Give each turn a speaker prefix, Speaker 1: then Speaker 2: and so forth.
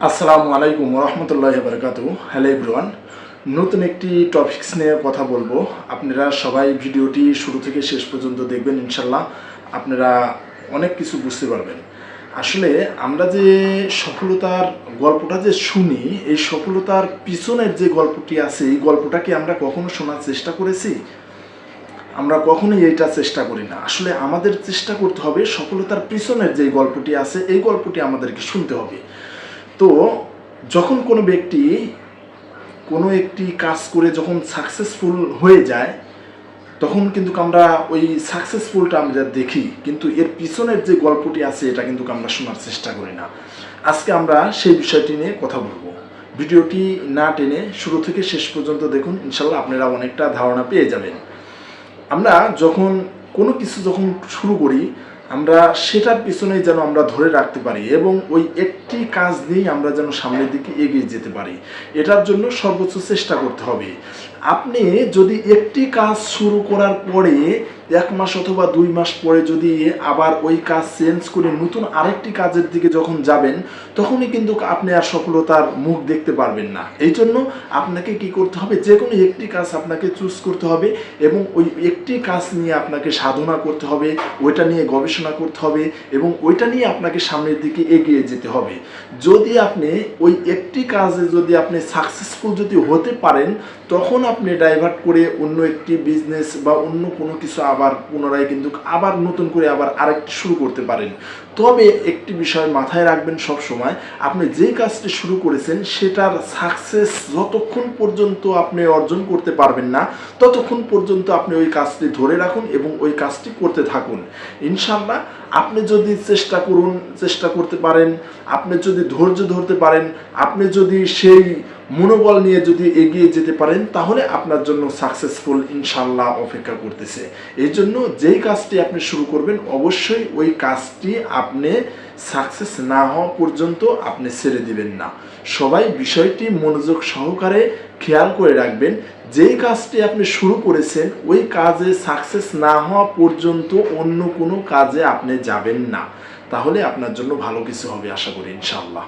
Speaker 1: আসসালামু আলাইকুম রহমতুল্লাহ বরকাত হ্যালো এভরিওয়ান নতুন একটি টপিকস নিয়ে কথা বলব। আপনারা সবাই ভিডিওটি শুরু থেকে শেষ পর্যন্ত দেখবেন ইনশাল্লাহ আপনারা অনেক কিছু বুঝতে পারবেন। আসলে আমরা যে সফলতার গল্পটা যে শুনি, এই সফলতার পিছনের যে গল্পটি আছে, এই গল্পটা কি আমরা কখনো শোনার চেষ্টা করেছি? আমরা কখনোই এইটা চেষ্টা করি না। আসলে আমাদের চেষ্টা করতে হবে সফলতার পিছনের যে গল্পটি আছে, এই গল্পটি আমাদেরকে শুনতে হবে। তো যখন কোনো ব্যক্তি কোনো একটি কাজ করে যখন সাকসেসফুল হয়ে যায়, তখন কিন্তু আমরা ওই সাকসেসফুলটা আমরা দেখি। কিন্তু এর পিছনের যে গল্পটি আছে, এটা কিন্তু আমরা শোনার চেষ্টা করি না। আজকে আমরা সেই বিষয়টি নিয়ে কথা বলব। ভিডিওটি না টেনে শুরু থেকে শেষ পর্যন্ত দেখুন, ইনশাল্লাহ আপনারা অনেকটা ধারণা পেয়ে যাবেন। আমরা যখন কোনো কিছু যখন শুরু করি আমরা সেটার পিছনেই যেন আমরা ধরে রাখতে পারি এবং ওই একটি কাজ নিয়েই আমরা যেন সামনের দিকে এগিয়ে যেতে পারি। এটার জন্য সর্বোচ্চ চেষ্টা করতে হবে। আপনি যদি একটি কাজ শুরু করার পরে এক মাস অথবা দুই মাস পরে যদি আবার ওই কাজ চেঞ্জ করে নতুন আরেকটি কাজের দিকে যখন যাবেন, তখনই কিন্তু আপনি আর সফলতার মুখ দেখতে পারবেন না। এই জন্য আপনাকে কি করতে হবে? যে কোনো একটি কাজ আপনাকে চুজ করতে হবে এবং ওই একটি কাজ নিয়ে আপনাকে সাধনা করতে হবে, ওইটা নিয়ে গবেষণা করতে হবে এবং ওইটা নিয়ে আপনাকে সামনের দিকে এগিয়ে যেতে হবে। যদি আপনি ওই একটি কাজে যদি আপনি সাকসেসফুল যদি হতে পারেন, তখন আপনি ডাইভার্ট করে অন্য একটি বিজনেস বা অন্য কোনো কিছু আবার পুনরায় কিন্তু আবার নতুন করে আবার আরেকটি শুরু করতে পারেন। তবে একটি বিষয় মাথায় রাখবেন সব সময় আপনি যে কাজটি শুরু করেছেন সেটার সাকসেস যতক্ষণ পর্যন্ত আপনি অর্জন করতে পারবেন না, ততক্ষণ পর্যন্ত আপনি ওই কাজটি ধরে রাখুন এবং ওই কাজটি করতে থাকুন। ইনশাল্লাহ আপনি যদি চেষ্টা করুন, চেষ্টা করতে পারেন, আপনি যদি ধৈর্য ধরতে পারেন, আপনি যদি সেই মনোবল নিয়ে যদি এগিয়ে যেতে পারেন, তাহলে আপনার জন্য সাকসেসফুল ইনশাল্লাহ অপেক্ষা করতেছে। এই জন্য যেই কাজটি আপনি শুরু করবেন, অবশ্যই ওই কাজটি আপনি সাকসেস না হওয়া পর্যন্ত আপনি ছেড়ে দিবেন না। সবাই বিষয়টি মনোযোগ সহকারে খেয়াল করে রাখবেন, যেই কাজটি আপনি শুরু করেছেন, ওই কাজে সাকসেস না হওয়া পর্যন্ত অন্য কোনো কাজে আপনি যাবেন না। তাহলে আপনার জন্য ভালো কিছু হবে, আশা করি ইনশাল্লাহ